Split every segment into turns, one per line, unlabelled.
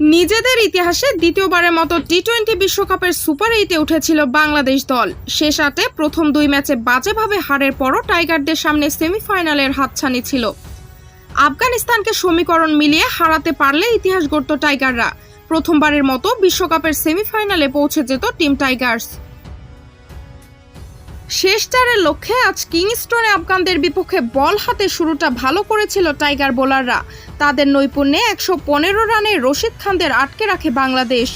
নিজেদের ইতিহাসে দ্বিতীয়বারের মতো টি টোয়েন্টি বিশ্বকাপের সুপার এইটে উঠেছিল বাংলাদেশ দল। শেষ আটে প্রথম দুই ম্যাচে বাজেভাবে হারের পরও টাইগারদের সামনে সেমিফাইনালের হাতছানি ছিল। আফগানিস্তানকে সমীকরণ মিলিয়ে হারাতে পারলে ইতিহাস গড়ত টাইগাররা। প্রথমবারের মতো বিশ্বকাপের সেমিফাইনালে পৌঁছে যেত টিম টাইগার্স। শেষ চারের লক্ষ্যে আজ কিংস্টোনে আফগানদের বিপক্ষে বল হাতে শুরুটা ভালো করেছিল টাইগার বোলাররা। তাদের নৈপুণ্যে একশো পনেরো রানে রশিদ খানদের আটকে রাখে বাংলাদেশ।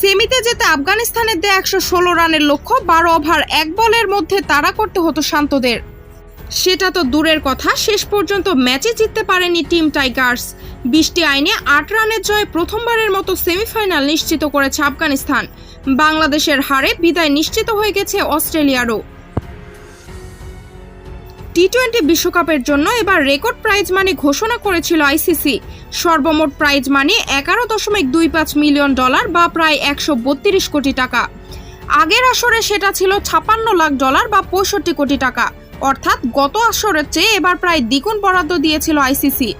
সেমিতে যেতে আফগানিস্তানের দেয়া একশো ষোলো রানের লক্ষ্য বারো ওভার, এক বলের মধ্যে তাড়া করতে হতো শান্তদের। সেটা তো দূরের কথা, শেষ পর্যন্ত ম্যাচে জিততে পারেনি টিম টাইগার্স। বৃষ্টি আইনে আট রানের জয়ে প্রথমবারের মতো সেমিফাইনাল নিশ্চিত করেছে আফগানিস্তান। বাংলাদেশের হারে বিদায় নিশ্চিত হয়ে গেছে অস্ট্রেলিয়ারও। টি টোয়েন্টি বিশ্বকাপের জন্য এবার রেকর্ড প্রাইজ মানি ঘোষণা করেছিল আইসিসি সর্বমোট প্রাইজ মানি এগারো দশমিক দুই পাঁচ মিলিয়ন ডলার বা প্রায় একশো বত্রিশ কোটি টাকা। আগের আসরে সেটা ছিল ছাপান্ন লাখ ডলার বা পঁয়ষট্টি কোটি টাকা। অর্থাৎ গত আসরের চেয়ে এবার প্রায় দ্বিগুণ বরাদ্দ দিয়েছিল আইসিসি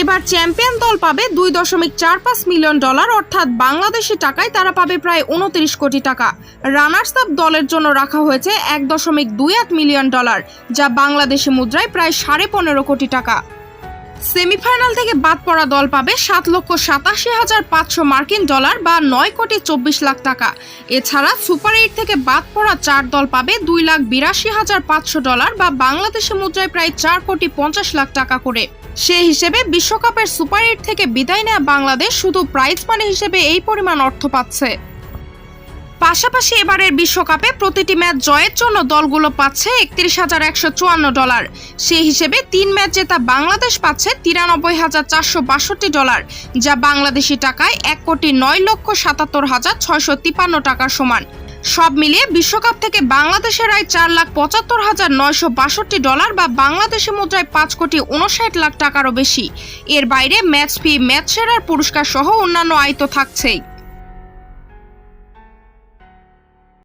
এবার চ্যাম্পিয়ন দল পাবে দুই দশমিক চার পাঁচ মিলিয়ন ডলার, অর্থাৎ বাংলাদেশি টাকায় তারা পাবে প্রায় উনত্রিশ কোটি টাকা। রানার্স আপ দলের জন্য রাখা হয়েছে এক দশমিক দুই আট মিলিয়ন ডলার, যা বাংলাদেশি মুদ্রায় প্রায় সাড়ে পনেরো কোটি টাকা। সেমিফাইনাল থেকে বাদ পড়া দল পাবে সাত লক্ষ সাতাশি হাজার পাঁচশো মার্কিন ডলার বা নয় কোটি চব্বিশ লাখ টাকা। এছাড়া সুপার এইট থেকে বাদ পড়া চার দল পাবে দুই লাখ বিরাশি হাজার পাঁচশো ডলার বা বাংলাদেশি মুদ্রায় প্রায় চার কোটি পঞ্চাশ লাখ টাকা করে। সেই হিসেবে বিশ্বকাপের সুপার এইট থেকে বিদায় নেওয়া বাংলাদেশ শুধু প্রাইজ মানি হিসেবে এই পরিমাণ অর্থ পাচ্ছে। পাশাপাশি এবারের বিশ্বকাপে প্রতিটি ম্যাচ জয়ের জন্য দলগুলো পাচ্ছে একত্রিশ হাজার একশো চুয়ান্ন ডলার। সেই হিসেবে তিন ম্যাচ জেতা বাংলাদেশ পাচ্ছে তিরানব্বই হাজার চারশো বাষট্টি ডলার, যা বাংলাদেশি টাকায় এক কোটি নয় লক্ষ সাতাত্তর হাজার ছয়শো তিপান্ন টাকার সমান। সব মিলিয়ে বিশ্বকাপ থেকে বাংলাদেশের আয় চার লাখ পঁচাত্তর হাজার নয়শো বাষট্টি ডলার বা বাংলাদেশি মুদ্রায় পাঁচ কোটি উনষাট লাখ টাকারও বেশি। এর বাইরে ম্যাচ ফি, ম্যাচ সেরার পুরস্কার সহ অন্যান্য আয় তো থাকছেই।